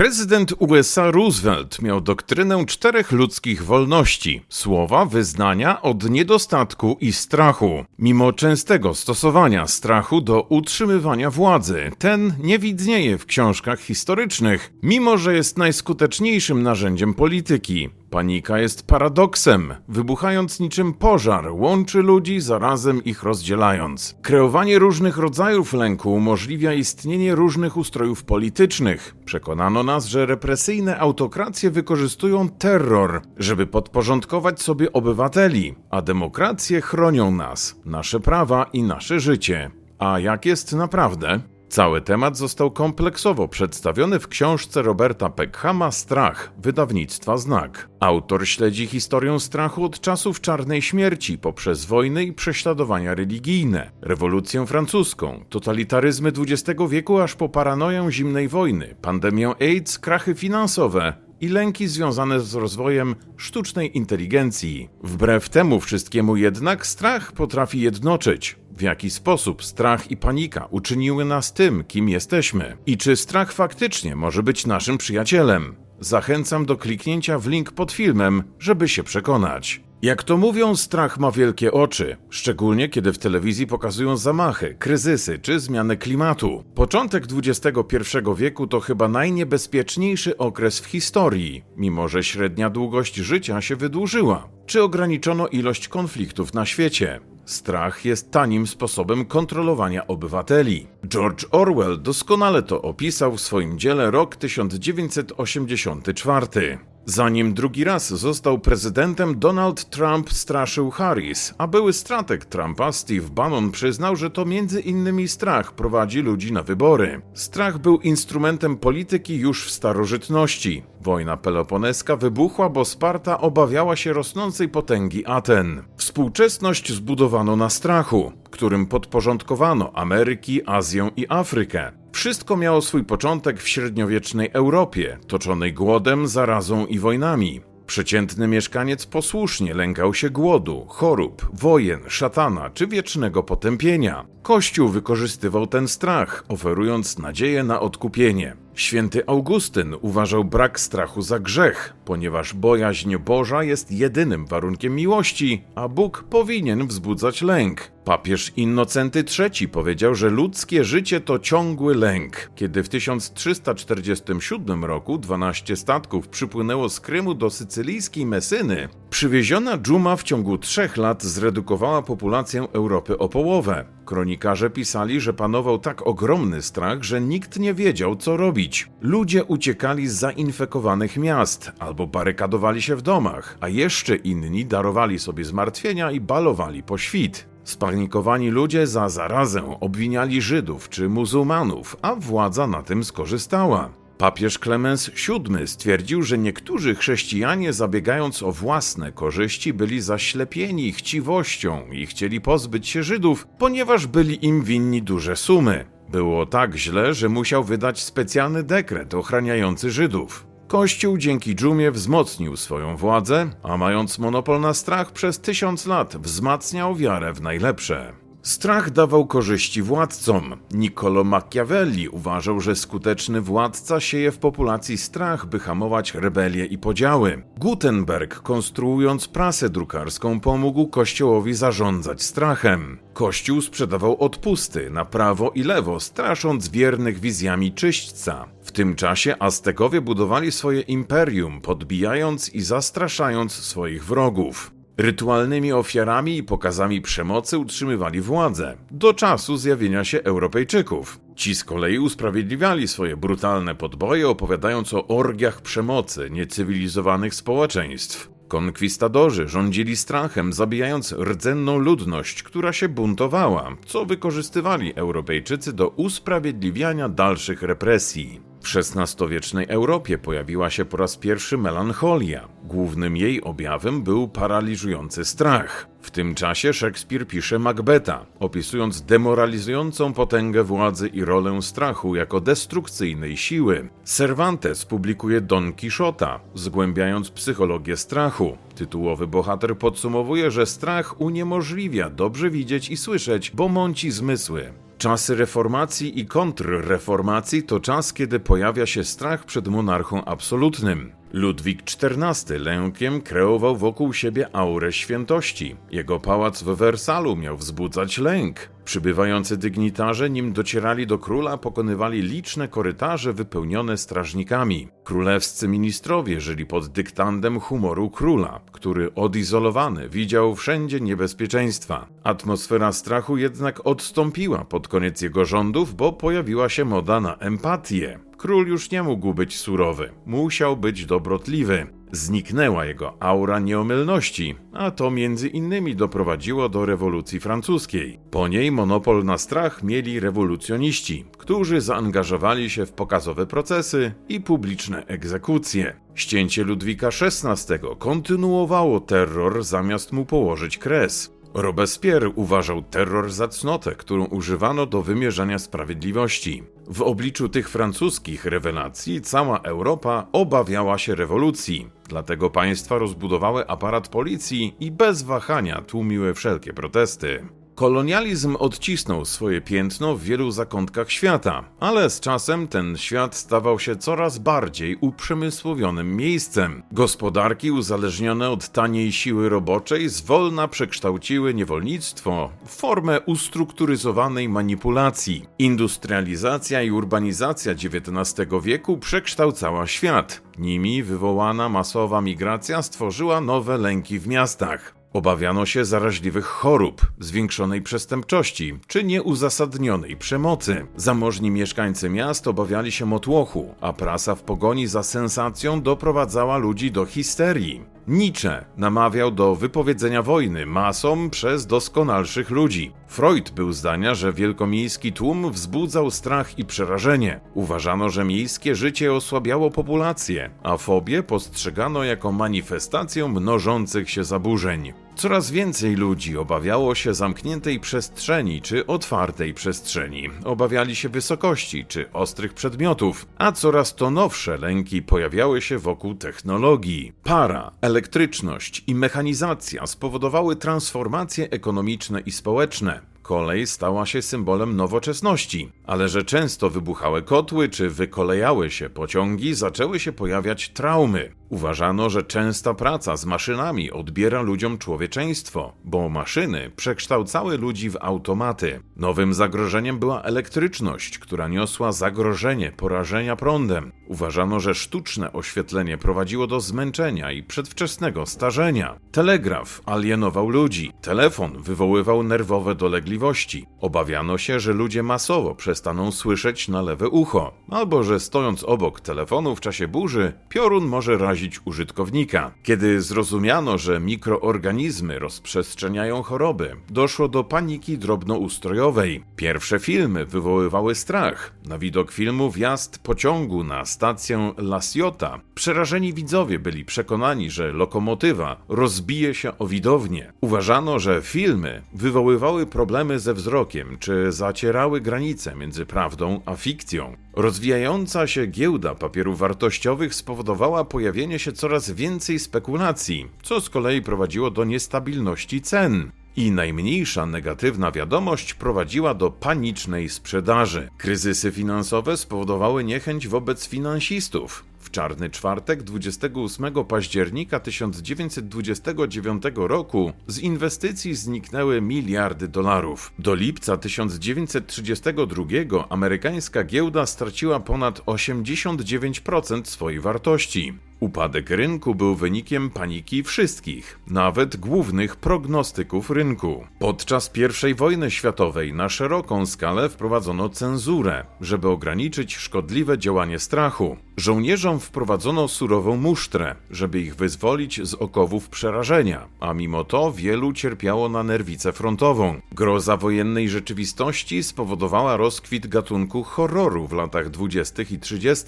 Prezydent USA Roosevelt miał doktrynę czterech ludzkich wolności słowa, wyznania od niedostatku i strachu. Mimo częstego stosowania strachu do utrzymywania władzy, ten nie widnieje w książkach historycznych, mimo że jest najskuteczniejszym narzędziem polityki. Panika jest paradoksem. Wybuchając niczym pożar, łączy ludzi, zarazem ich rozdzielając. Kreowanie różnych rodzajów lęku umożliwia istnienie różnych ustrojów politycznych. Przekonano nas, że represyjne autokracje wykorzystują terror, żeby podporządkować sobie obywateli, a demokracje chronią nas, nasze prawa i nasze życie. A jak jest naprawdę? Cały temat został kompleksowo przedstawiony w książce Roberta Peckhama Strach, wydawnictwa Znak. Autor śledzi historię strachu od czasów czarnej śmierci poprzez wojny i prześladowania religijne, rewolucję francuską, totalitaryzmy XX wieku aż po paranoję zimnej wojny, pandemię AIDS, krachy finansowe, i lęki związane z rozwojem sztucznej inteligencji. Wbrew temu wszystkiemu jednak strach potrafi jednoczyć. W jaki sposób strach i panika uczyniły nas tym, kim jesteśmy? I czy strach faktycznie może być naszym przyjacielem? Zachęcam do kliknięcia w link pod filmem, żeby się przekonać. Jak to mówią, strach ma wielkie oczy, szczególnie kiedy w telewizji pokazują zamachy, kryzysy czy zmianę klimatu. Początek XXI wieku to chyba najniebezpieczniejszy okres w historii, mimo że średnia długość życia się wydłużyła. Czy ograniczono ilość konfliktów na świecie? Strach jest tanim sposobem kontrolowania obywateli. George Orwell doskonale to opisał w swoim dziele Rok 1984. Zanim drugi raz został prezydentem, Donald Trump straszył Harris, a były strateg Trumpa Steve Bannon przyznał, że to między innymi strach prowadzi ludzi na wybory. Strach był instrumentem polityki już w starożytności. Wojna peloponeska wybuchła, bo Sparta obawiała się rosnącej potęgi Aten. Współczesność zbudowano na strachu, którym podporządkowano Ameryki, Azję i Afrykę. Wszystko miało swój początek w średniowiecznej Europie, toczonej głodem, zarazą i wojnami. Przeciętny mieszkaniec posłusznie lękał się głodu, chorób, wojen, szatana czy wiecznego potępienia. Kościół wykorzystywał ten strach, oferując nadzieję na odkupienie. Święty Augustyn uważał brak strachu za grzech, ponieważ bojaźń Boża jest jedynym warunkiem miłości, a Bóg powinien wzbudzać lęk. Papież Innocenty III powiedział, że ludzkie życie to ciągły lęk. Kiedy w 1347 roku 12 statków przypłynęło z Krymu do sycylijskiej Mesyny, przywieziona dżuma w ciągu trzech lat zredukowała populację Europy o połowę. Kronikarze pisali, że panował tak ogromny strach, że nikt nie wiedział, co robić. Ludzie uciekali z zainfekowanych miast albo barykadowali się w domach, a jeszcze inni darowali sobie zmartwienia i balowali po świt. Spanikowani ludzie za zarazę obwiniali Żydów czy muzułmanów, a władza na tym skorzystała. Papież Klemens VII stwierdził, że niektórzy chrześcijanie zabiegając o własne korzyści byli zaślepieni chciwością i chcieli pozbyć się Żydów, ponieważ byli im winni duże sumy. Było tak źle, że musiał wydać specjalny dekret ochraniający Żydów. Kościół dzięki dżumie wzmocnił swoją władzę, a mając monopol na strach przez tysiąc lat wzmacniał wiarę w najlepsze. Strach dawał korzyści władcom. Niccolo Machiavelli uważał, że skuteczny władca sieje w populacji strach, by hamować rebelie i podziały. Gutenberg, konstruując prasę drukarską, pomógł Kościołowi zarządzać strachem. Kościół sprzedawał odpusty na prawo i lewo, strasząc wiernych wizjami czyśćca. W tym czasie Aztekowie budowali swoje imperium, podbijając i zastraszając swoich wrogów. Rytualnymi ofiarami i pokazami przemocy utrzymywali władzę, do czasu zjawienia się Europejczyków. Ci z kolei usprawiedliwiali swoje brutalne podboje, opowiadając o orgiach przemocy niecywilizowanych społeczeństw. Konkwistadorzy rządzili strachem, zabijając rdzenną ludność, która się buntowała, co wykorzystywali Europejczycy do usprawiedliwiania dalszych represji. W XVI-wiecznej Europie pojawiła się po raz pierwszy melancholia. Głównym jej objawem był paraliżujący strach. W tym czasie Szekspir pisze Macbeta, opisując demoralizującą potęgę władzy i rolę strachu jako destrukcyjnej siły. Cervantes publikuje Don Quixota, zgłębiając psychologię strachu. Tytułowy bohater podsumowuje, że strach uniemożliwia dobrze widzieć i słyszeć, bo mąci zmysły. Czasy reformacji i kontrreformacji to czas, kiedy pojawia się strach przed monarchą absolutnym. Ludwik XIV lękiem kreował wokół siebie aurę świętości. Jego pałac w Wersalu miał wzbudzać lęk. Przybywający dygnitarze, nim docierali do króla, pokonywali liczne korytarze wypełnione strażnikami. Królewscy ministrowie żyli pod dyktandem humoru króla, który odizolowany widział wszędzie niebezpieczeństwa. Atmosfera strachu jednak odstąpiła pod koniec jego rządów, bo pojawiła się moda na empatię. Król już nie mógł być surowy, musiał być dobrotliwy. Zniknęła jego aura nieomylności, a to między innymi doprowadziło do rewolucji francuskiej. Po niej monopol na strach mieli rewolucjoniści, którzy zaangażowali się w pokazowe procesy i publiczne egzekucje. Ścięcie Ludwika XVI kontynuowało terror zamiast mu położyć kres. Robespierre uważał terror za cnotę, którą używano do wymierzania sprawiedliwości. W obliczu tych francuskich rewelacji cała Europa obawiała się rewolucji, dlatego państwa rozbudowały aparat policji i bez wahania tłumiły wszelkie protesty. Kolonializm odcisnął swoje piętno w wielu zakątkach świata, ale z czasem ten świat stawał się coraz bardziej uprzemysłowionym miejscem. Gospodarki uzależnione od taniej siły roboczej zwolna przekształciły niewolnictwo w formę ustrukturyzowanej manipulacji. Industrializacja i urbanizacja XIX wieku przekształcała świat. Nimi wywołana masowa migracja stworzyła nowe lęki w miastach. Obawiano się zaraźliwych chorób, zwiększonej przestępczości czy nieuzasadnionej przemocy. Zamożni mieszkańcy miast obawiali się motłochu, a prasa w pogoni za sensacją doprowadzała ludzi do histerii. Nietzsche namawiał do wypowiedzenia wojny masom przez doskonalszych ludzi. Freud był zdania, że wielkomiejski tłum wzbudzał strach i przerażenie. Uważano, że miejskie życie osłabiało populację, a fobię postrzegano jako manifestację mnożących się zaburzeń. Coraz więcej ludzi obawiało się zamkniętej przestrzeni czy otwartej przestrzeni, obawiali się wysokości czy ostrych przedmiotów, a coraz to nowsze lęki pojawiały się wokół technologii. Para, elektryczność i mechanizacja spowodowały transformacje ekonomiczne i społeczne. Kolej stała się symbolem nowoczesności, ale że często wybuchały kotły czy wykolejały się pociągi, zaczęły się pojawiać traumy. Uważano, że częsta praca z maszynami odbiera ludziom człowieczeństwo, bo maszyny przekształcały ludzi w automaty. Nowym zagrożeniem była elektryczność, która niosła zagrożenie porażenia prądem. Uważano, że sztuczne oświetlenie prowadziło do zmęczenia i przedwczesnego starzenia. Telegraf alienował ludzi, telefon wywoływał nerwowe dolegliwości. Obawiano się, że ludzie masowo przestaną słyszeć na lewe ucho, albo że stojąc obok telefonu w czasie burzy, piorun może razić użytkownika. Kiedy zrozumiano, że mikroorganizmy rozprzestrzeniają choroby, doszło do paniki drobnoustrojowej. Pierwsze filmy wywoływały strach. Na widok filmu wjazd pociągu na stację La Ciotta przerażeni widzowie byli przekonani, że lokomotywa rozbije się o widownię. Uważano, że filmy wywoływały problemy ze wzrokiem czy zacierały granice między prawdą a fikcją. Rozwijająca się giełda papierów wartościowych spowodowała pojawienie się coraz więcej spekulacji, co z kolei prowadziło do niestabilności cen. I najmniejsza negatywna wiadomość prowadziła do panicznej sprzedaży. Kryzysy finansowe spowodowały niechęć wobec finansistów. W czarny czwartek 28 października 1929 roku z inwestycji zniknęły miliardy dolarów. Do lipca 1932 amerykańska giełda straciła ponad 89% swojej wartości. Upadek rynku był wynikiem paniki wszystkich, nawet głównych prognostyków rynku. Podczas I wojny światowej na szeroką skalę wprowadzono cenzurę, żeby ograniczyć szkodliwe działanie strachu. Żołnierzom wprowadzono surową musztrę, żeby ich wyzwolić z okowów przerażenia, a mimo to wielu cierpiało na nerwicę frontową. Groza wojennej rzeczywistości spowodowała rozkwit gatunku horroru w latach 20. i 30.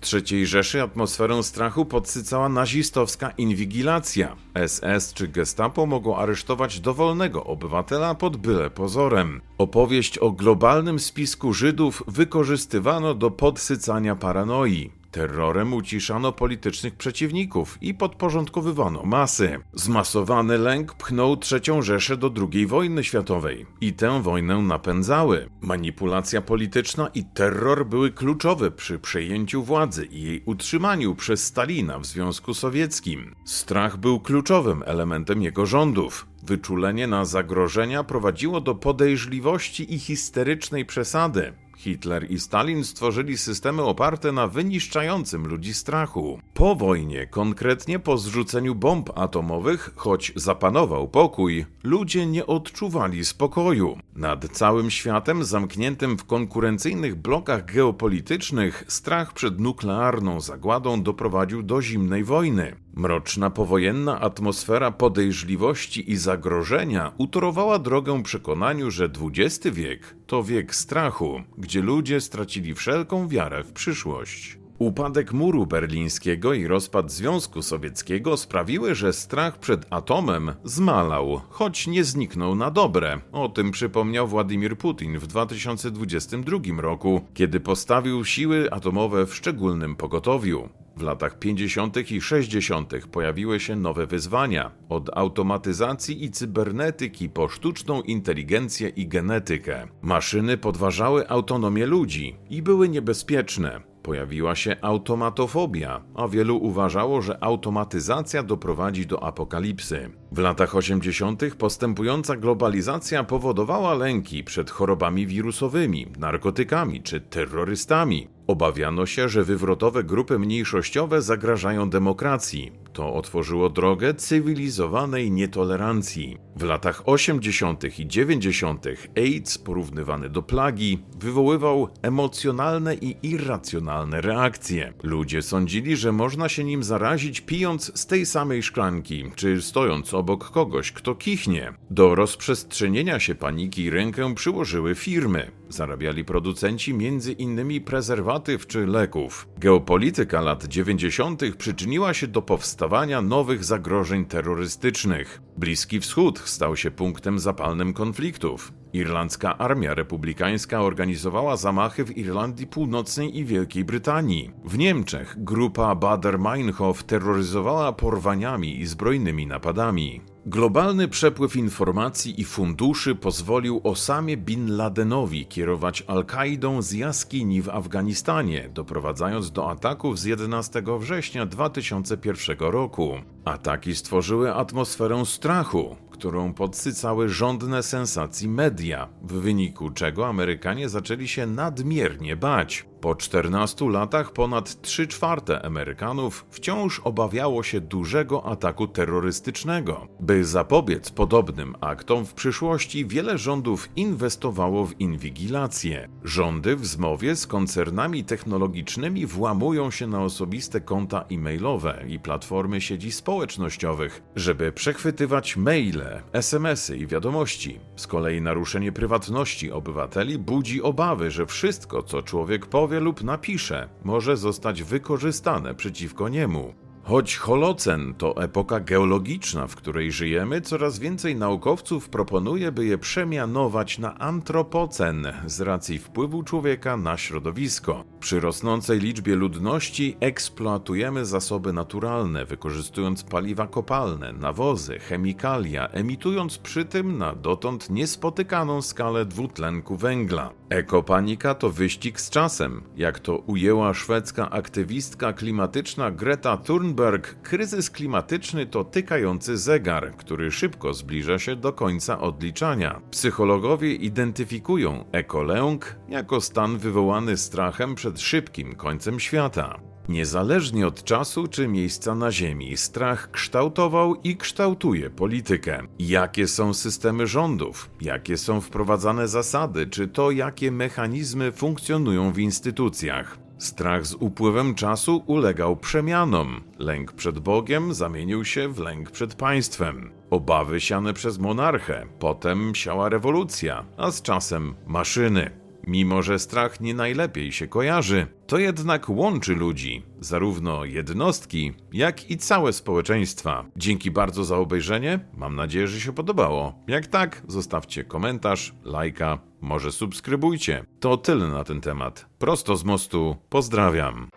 W III Rzeszy atmosferę strachu podsycała nazistowska inwigilacja. SS czy Gestapo mogło aresztować dowolnego obywatela pod byle pozorem. Opowieść o globalnym spisku Żydów wykorzystywano do podsycania paranoi. Terrorem uciszano politycznych przeciwników i podporządkowywano masy. Zmasowany lęk pchnął III Rzeszę do II wojny światowej i tę wojnę napędzały. Manipulacja polityczna i terror były kluczowe przy przejęciu władzy i jej utrzymaniu przez Stalina w Związku Sowieckim. Strach był kluczowym elementem jego rządów. Wyczulenie na zagrożenia prowadziło do podejrzliwości i histerycznej przesady. Hitler i Stalin stworzyli systemy oparte na wyniszczającym ludzi strachu. Po wojnie, konkretnie po zrzuceniu bomb atomowych, choć zapanował pokój, ludzie nie odczuwali spokoju. Nad całym światem zamkniętym w konkurencyjnych blokach geopolitycznych strach przed nuklearną zagładą doprowadził do zimnej wojny. Mroczna powojenna atmosfera podejrzliwości i zagrożenia utorowała drogę przekonaniu, że XX wiek to wiek strachu, gdzie ludzie stracili wszelką wiarę w przyszłość. Upadek muru berlińskiego i rozpad Związku Sowieckiego sprawiły, że strach przed atomem zmalał, choć nie zniknął na dobre. O tym przypomniał Władimir Putin w 2022 roku, kiedy postawił siły atomowe w szczególnym pogotowiu. W latach 50. i 60. pojawiły się nowe wyzwania, od automatyzacji i cybernetyki po sztuczną inteligencję i genetykę. Maszyny podważały autonomię ludzi i były niebezpieczne. Pojawiła się automatofobia, a wielu uważało, że automatyzacja doprowadzi do apokalipsy. W latach 80. postępująca globalizacja powodowała lęki przed chorobami wirusowymi, narkotykami czy terrorystami. Obawiano się, że wywrotowe grupy mniejszościowe zagrażają demokracji. To otworzyło drogę cywilizowanej nietolerancji. W latach 80. i 90. AIDS, porównywany do plagi, wywoływał emocjonalne i irracjonalne reakcje. Ludzie sądzili, że można się nim zarazić pijąc z tej samej szklanki, czy stojąc obok kogoś, kto kichnie. Do rozprzestrzenienia się paniki rękę przyłożyły firmy. Zarabiali producenci innymi prezerwatyw czy leków. Geopolityka lat 90. przyczyniła się do powstawania nowych zagrożeń terrorystycznych. Bliski Wschód stał się punktem zapalnym konfliktów. Irlandzka Armia Republikańska organizowała zamachy w Irlandii Północnej i Wielkiej Brytanii. W Niemczech grupa Bader-Meinhof terroryzowała porwaniami i zbrojnymi napadami. Globalny przepływ informacji i funduszy pozwolił Osamie Bin Ladenowi kierować Al-Kaidą z jaskini w Afganistanie, doprowadzając do ataków z 11 września 2001 roku. Ataki stworzyły atmosferę strachu, którą podsycały rządne sensacji media, w wyniku czego Amerykanie zaczęli się nadmiernie bać. Po 14 latach ponad 3 czwarte Amerykanów wciąż obawiało się dużego ataku terrorystycznego. By zapobiec podobnym aktom w przyszłości, wiele rządów inwestowało w inwigilację. Rządy w zmowie z koncernami technologicznymi włamują się na osobiste konta e-mailowe i platformy sieci społecznościowych, żeby przechwytywać maile, SMS-y i wiadomości. Z kolei naruszenie prywatności obywateli budzi obawy, że wszystko, co człowiek powie, powie lub napisze, może zostać wykorzystane przeciwko niemu. Choć Holocen to epoka geologiczna, w której żyjemy, coraz więcej naukowców proponuje, by je przemianować na antropocen z racji wpływu człowieka na środowisko. Przy rosnącej liczbie ludności eksploatujemy zasoby naturalne, wykorzystując paliwa kopalne, nawozy, chemikalia, emitując przy tym na dotąd niespotykaną skalę dwutlenku węgla. Ekopanika to wyścig z czasem, jak to ujęła szwedzka aktywistka klimatyczna Greta Thunberg. Kryzys klimatyczny to tykający zegar, który szybko zbliża się do końca odliczania. Psychologowie identyfikują ekolęk jako stan wywołany strachem przed szybkim końcem świata. Niezależnie od czasu czy miejsca na Ziemi, strach kształtował i kształtuje politykę. Jakie są systemy rządów, jakie są wprowadzane zasady, czy to jakie mechanizmy funkcjonują w instytucjach. Strach z upływem czasu ulegał przemianom. Lęk przed Bogiem zamienił się w lęk przed państwem. Obawy siane przez monarchę, potem siała rewolucja, a z czasem maszyny. Mimo, że strach nie najlepiej się kojarzy, to jednak łączy ludzi, zarówno jednostki, jak i całe społeczeństwa. Dzięki bardzo za obejrzenie, mam nadzieję, że się podobało. Jak tak, zostawcie komentarz, lajka, może subskrybujcie. To tyle na ten temat. Prosto z mostu, pozdrawiam.